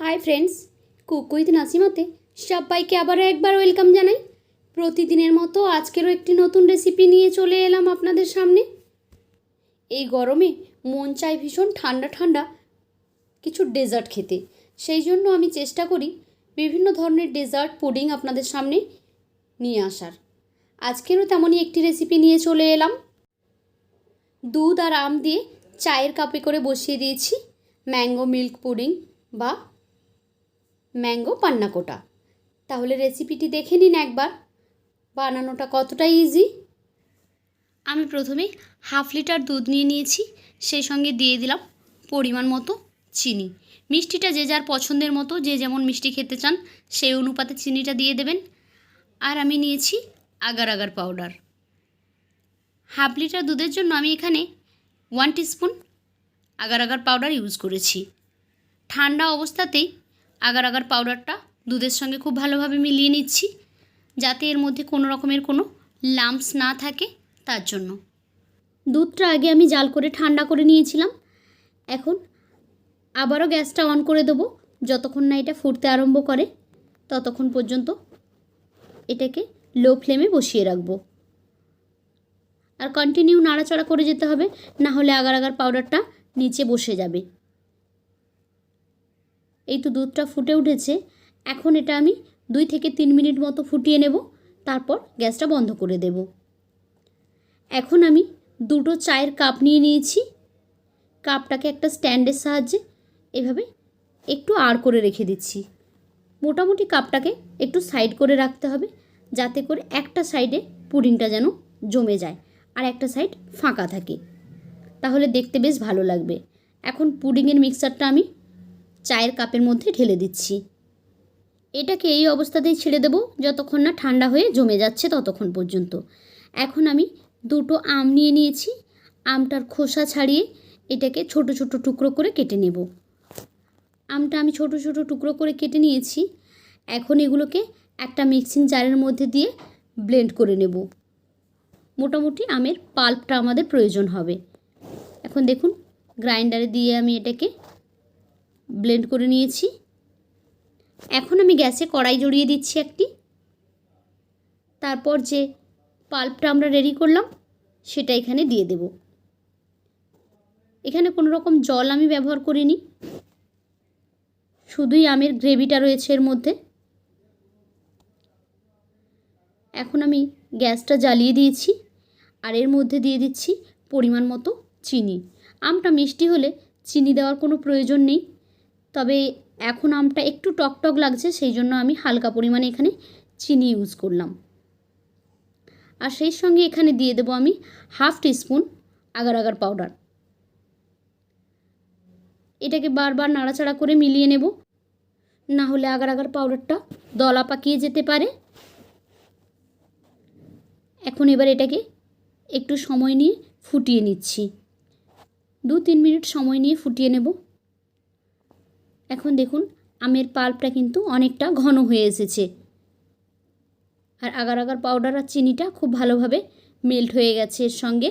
High friends cook with নাসিমাতে সবাইকে আবারও একবার ওয়েলকাম জানাই। প্রতিদিনের মতো আজকেরও একটি নতুন রেসিপি নিয়ে চলে এলাম আপনাদের সামনে। এই গরমে মন চায় ভীষণ ঠান্ডা ঠান্ডা কিছু ডেজার্ট খেতে। সেই জন্য আমি চেষ্টা করি বিভিন্ন ধরনের ডেজার্ট পুডিং আপনাদের সামনে নিয়ে আসার। আজকেরও তেমনই একটি রেসিপি নিয়ে চলে এলাম। দুধ আর আম দিয়ে চায়ের কাপে করে বসিয়ে দিয়েছি। ম্যাঙ্গো মিল্ক পুডিং বা ম্যাঙ্গো পান্নাকোটা তাহলে রেসিপিটি দেখে নিন একবার। বানানোটা কতটা ইজি আমি প্রথমে হাফ লিটার দুধ নিয়ে নিয়েছি, সেই সঙ্গে দিয়ে দিলাম পরিমাণ মতো চিনি। মিষ্টিটা যে যার পছন্দের মতো, যে যেমন মিষ্টি খেতে চান, সেই অনুপাতে চিনিটা দিয়ে দেবেন। আর আমি নিয়েছি agar agar powder. Half litre দুধের জন্য আমি এখানে one teaspoon agar agar powder use করেছি। ঠান্ডা অবস্থাতেই আগার আগার পাউডারটা দুধের সঙ্গে খুব ভালোভাবে মিলিয়ে নিচ্ছি, যাতে এর মধ্যে কোনো রকমের কোনো লাম্পস না থাকে তার জন্য। দুধটা আগে আমি জাল করে ঠান্ডা করে নিয়েছিলাম। এখন আবারও গ্যাসটা অন করে দেবো, যতক্ষণ না এটা ফুটতে আরম্ভ করে, ততক্ষণ পর্যন্ত এটাকে লো ফ্লেমে বসিয়ে রাখব। আর কন্টিনিউ নাড়াচাড়া করে যেতে হবে, না হলে আগার আগার পাউডারটা নিচে বসে যাবে। এই তো দুধটা ফুটে উঠেছে। এখন এটা আমি দুই থেকে তিন মিনিট মতো ফুটিয়ে নেব, তারপর গ্যাসটা বন্ধ করে দেব। এখন আমি দুটো চায়ের কাপ নিয়ে নিয়েছি। কাপটাকে একটা স্ট্যান্ডের সাহায্যে এভাবে একটু আড় করে রেখে দিচ্ছি। মোটামুটি কাপটাকে একটু সাইড করে রাখতে হবে, যাতে করে একটা সাইডে পুডিংটা যেন জমে যায় আর একটা সাইড ফাঁকা থাকে। তাহলে দেখতে বেশ ভালো লাগবে। এখন পুডিংয়ের মিক্সারটা আমি চায়ের কাপের মধ্যে ঢেলে দিচ্ছি। এটাকে এই অবস্থাতেই ছেড়ে দেবো যতক্ষণ না ঠান্ডা হয়ে জমে যাচ্ছে ততক্ষণ পর্যন্ত। এখন আমি দুটো আম নিয়ে নিয়েছি। আমটার খোসা ছাড়িয়ে এটাকে ছোট ছোট টুকরো করে কেটে নেব। আমটা আমি ছোট ছোট টুকরো করে কেটে নিয়েছি। এখন এগুলোকে একটা মিক্সিং জারের মধ্যে দিয়ে ব্লেন্ড করে নেব। মোটামুটি আমের পাল্পটা আমাদের প্রয়োজন হবে। এখন দেখুন, গ্রাইন্ডারে দিয়ে আমি এটাকে ব্লেন্ড করে নিয়েছি। এখন আমি গ্যাসে কড়াই জড়িয়ে দিচ্ছি একটি। তারপর যে পাল্পটা আমরা রেডি করলাম, সেটা এখানে দিয়ে দেব। এখানে কোনো রকম জল আমি ব্যবহার করিনি। শুধুই আমের গ্রেভিটা রয়েছে এর মধ্যে। এখন আমি গ্যাসটা জ্বালিয়ে দিয়েছি আর এর মধ্যে দিয়ে দিচ্ছি পরিমাণ মতো চিনি। আমটা মিষ্টি হলে চিনি দেওয়ার কোনো প্রয়োজন নেই। তবে এখন আমটা একটু টক টক লাগছে, সেই জন্য আমি হালকা পরিমাণে এখানে চিনি ইউজ করলাম। আর সেই সঙ্গে এখানে দিয়ে দেবো আমি half teaspoon agar agar powder. এটাকে বারবার নাড়াচাড়া করে মিলিয়ে নেব। না হলে আগার আগার পাউডারটা দলা পাকিয়ে যেতে পারে। এখন এবার এটাকে একটু সময় নিয়ে ফুটিয়ে নিচ্ছি। দু তিন মিনিট সময় নিয়ে ফুটিয়ে নেব। এখন দেখুন, আমের পাল্পটা কিন্তু অনেকটা ঘন হয়ে এসেছে। আর আগার আগার পাউডার আর চিনিটা খুব ভালোভাবে মেল্ট হয়ে গেছে এর সঙ্গে।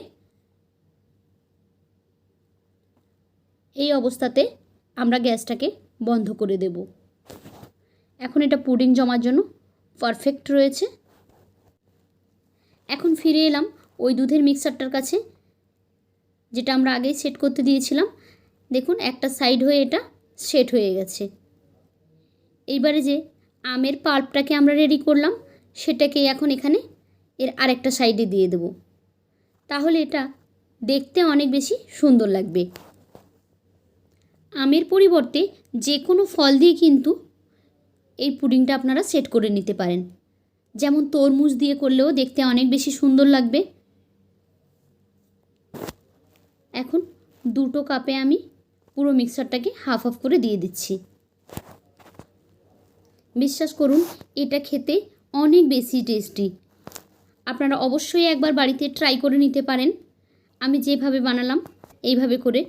এই অবস্থাতে আমরা গ্যাসটাকে বন্ধ করে দেব। এখন এটা পুডিং জমার জন্য পারফেক্ট রয়েছে। এখন ফিরে এলাম ওই দুধের মিক্সারটার কাছে, যেটা আমরা আগেই সেট করতে দিয়েছিলাম। দেখুন, একটা সাইড হয়ে এটা সেট হয়ে গেছে। এইবারে যে আমের পাল্পটাকে আমরা রেডি করলাম, সেটাকে এখন এখানে এর আরেকটা সাইডে দিয়ে দেব। তাহলে এটা দেখতে অনেক বেশি সুন্দর লাগবে। আমের পরিবর্তে যে কোনো ফল দিয়ে কিন্তু এই পুডিংটা আপনারা সেট করে নিতে পারেন। যেমন তরমুজ দিয়ে করলেও দেখতে অনেক বেশি সুন্দর লাগবে। এখন দুটো কাপে আমি পুরো মিক্সারটাকে হাফ হাফ করে দিয়ে দিচ্ছি। বিশ্বাস করুন, এটা খেতে অনেক বেশি টেস্টি। আপনারা অবশ্যই একবার বাড়িতে ট্রাই করে নিতে পারেন। আমি যেভাবে বানালাম, এইভাবে করে।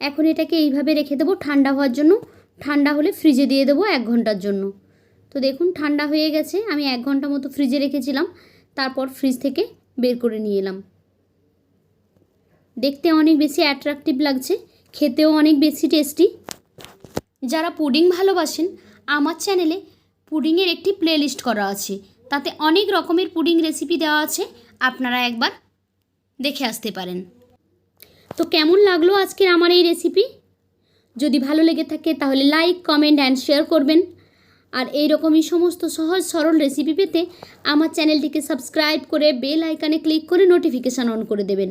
এখন এটাকে এইভাবে রেখে দেবো ঠান্ডা হওয়ার জন্য। ঠান্ডা হলে ফ্রিজে দিয়ে দেবো এক ঘণ্টার জন্য। তো দেখুন, ঠান্ডা হয়ে গেছে। আমি এক ঘণ্টা মতো ফ্রিজে রেখেছিলাম। তারপর ফ্রিজ থেকে বের করে নিয়ে এলাম। দেখতে অনেক বেশি অ্যাট্রাকটিভ লাগছে। খেতেও অনেক বেশি টেস্টি যারা পুডিং ভালোবাসেন, আমার চ্যানেলে পুডিংয়ের একটি প্লেলিস্ট করা আছে। তাতে অনেক রকমের পুডিং রেসিপি দেওয়া আছে, আপনারা একবার দেখে আসতে পারেন। তো কেমন লাগল আজকের আমার এই রেসিপি যদি ভালো লেগে থাকে তাহলে লাইক কমেন্ট অ্যান্ড শেয়ার করবেন। আর এই রকমই সমস্ত সহজ সরল রেসিপি পেতে আমার চ্যানেলটিকে সাবস্ক্রাইব করে বেল আইকনে ক্লিক করে নোটিফিকেশান অন করে দেবেন।